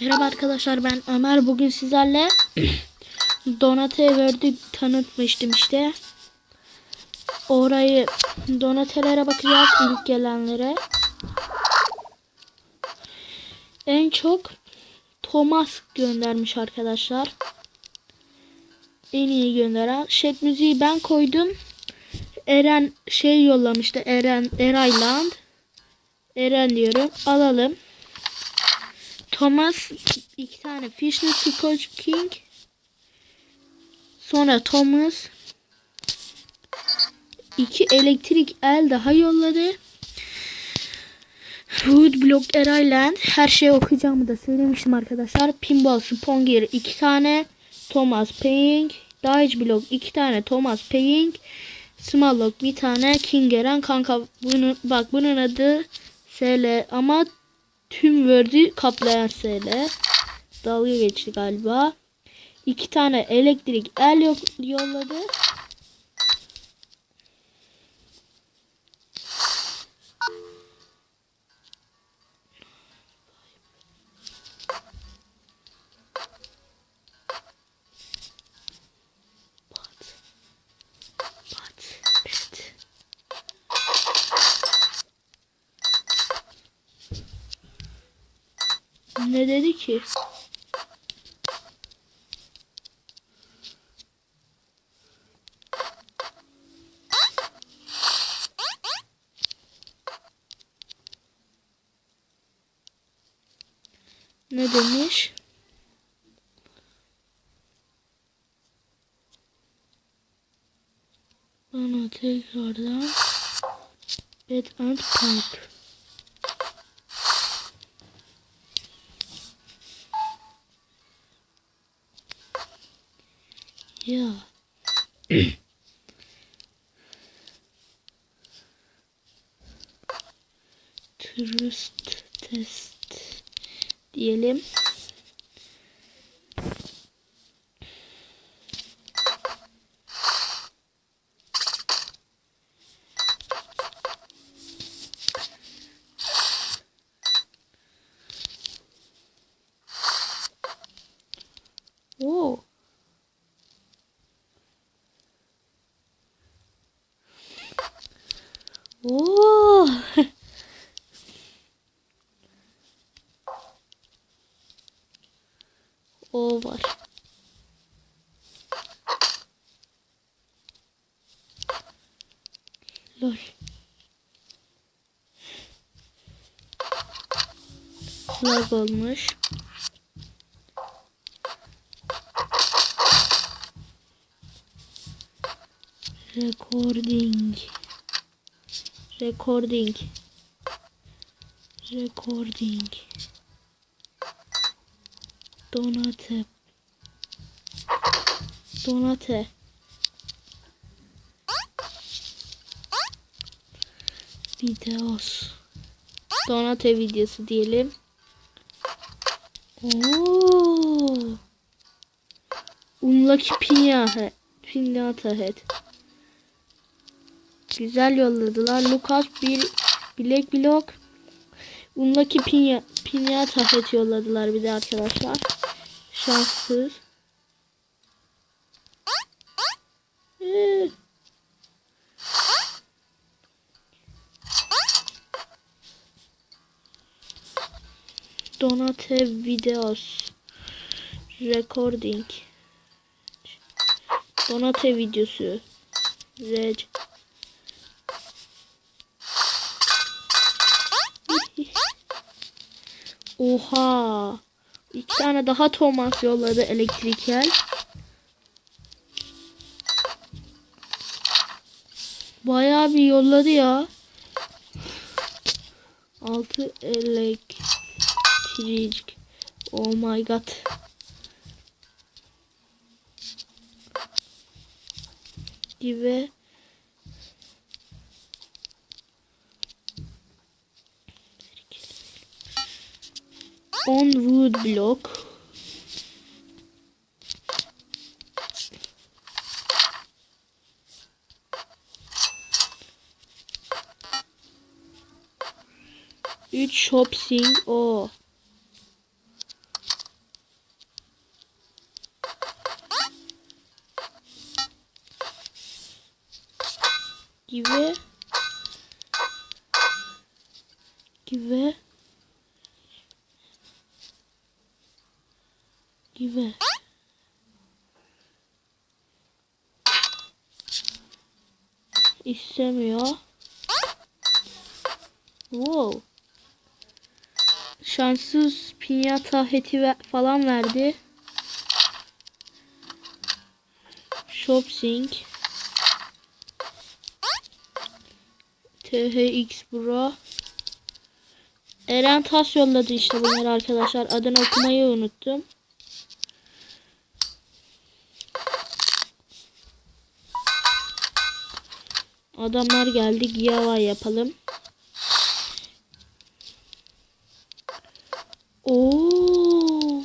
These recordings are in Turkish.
Merhaba arkadaşlar ben Ömer. Bugün sizlerle Donate World'ü tanıtmıştım işte. Orayı Donatelere bakacağız ilk gelenlere. En çok Thomas göndermiş arkadaşlar. En iyi gönderen. Şet müziği ben koydum. Eren şey yollamıştı. Eren Erayland. Eren diyorum. Alalım. Thomas iki tane Fishnet Scotch King. Sonra Thomas iki elektrik el daha yolladı. Wood Block Erayland. Her şeyi okuyacağımı da söylemiştim arkadaşlar. Pinball Sponger iki tane. Thomas Paying. Dodge Block iki tane. Thomas Paying. Small Lock bir tane. King Eren kanka bunu bak bunun adı SL ama tüm Word'ü kaplayan SL. Dalga geçti galiba. İki tane elektrik el yok, yolladı. Ki? Ne demiş? Bana tekrardan Bed and Pipe. Ya. Trust test diyelim. Oo. Oo. o var. Lol. Lag olmuş. Recording. Recording. Recording. Donate. Donate. Videos. Donate videosu diyelim. Oo. Unlucky Pinya Pinyata Head. Güzel yolladılar. Lucas bir bilek blok. Unlucky Pinya Pinyata Head yolladılar bir de arkadaşlar. Şanssız. Ee. Donate videos. Recording. Donate videosu. Reg. Oha. İki tane daha Thomas yolladı elektrikel. Bayağı bir yolladı ya. Altı elektrik. Oh my god. Gibi. 10 wood block. Üç hopsing o. Gibi. Gibi. Gibi. İstemiyor. Wow. Şanssız pinyata heti falan verdi. Shopsing. THX Bro. Eren Tas yolladı işte bunları arkadaşlar. Adını okumayı unuttum. Adamlar geldi. Giyava yapalım. Oo.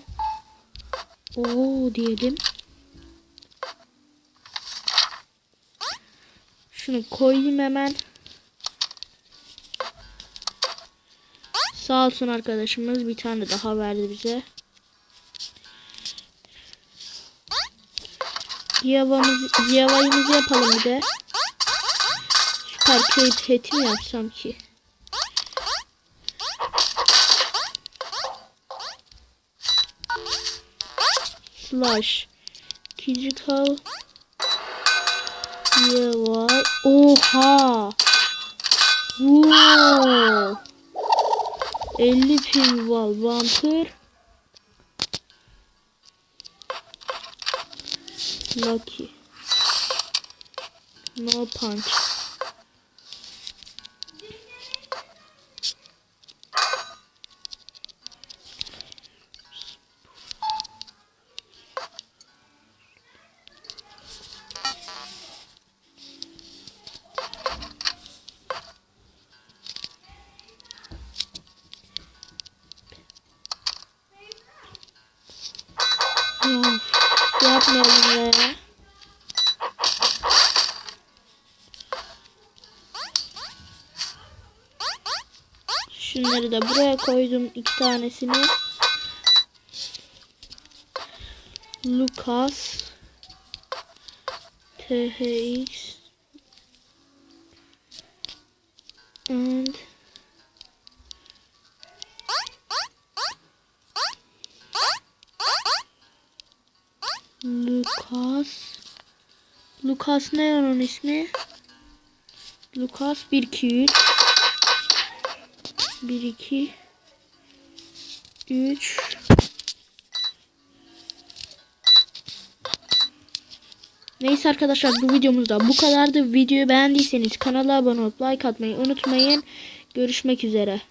Oo diyelim. Şunu koyayım hemen. Sağ olsun arkadaşımız bir tane daha verdi bize. Yavamız, yavayımızı yapalım bir de. Cape heti mi yapsam ki? Slash. Digital. Yava. Oha. Wow. 50 pinball vampir. Lucky. No punch. Ya, yapmayalım be. Şunları da buraya koydum iki tanesini. Lucas THX and Lucas Lucas ne onun ismi? Lucas 1 2 3 1 2 3 Neyse arkadaşlar bu videomuzda bu kadardı. Videoyu beğendiyseniz kanala abone olup like atmayı unutmayın. Görüşmek üzere.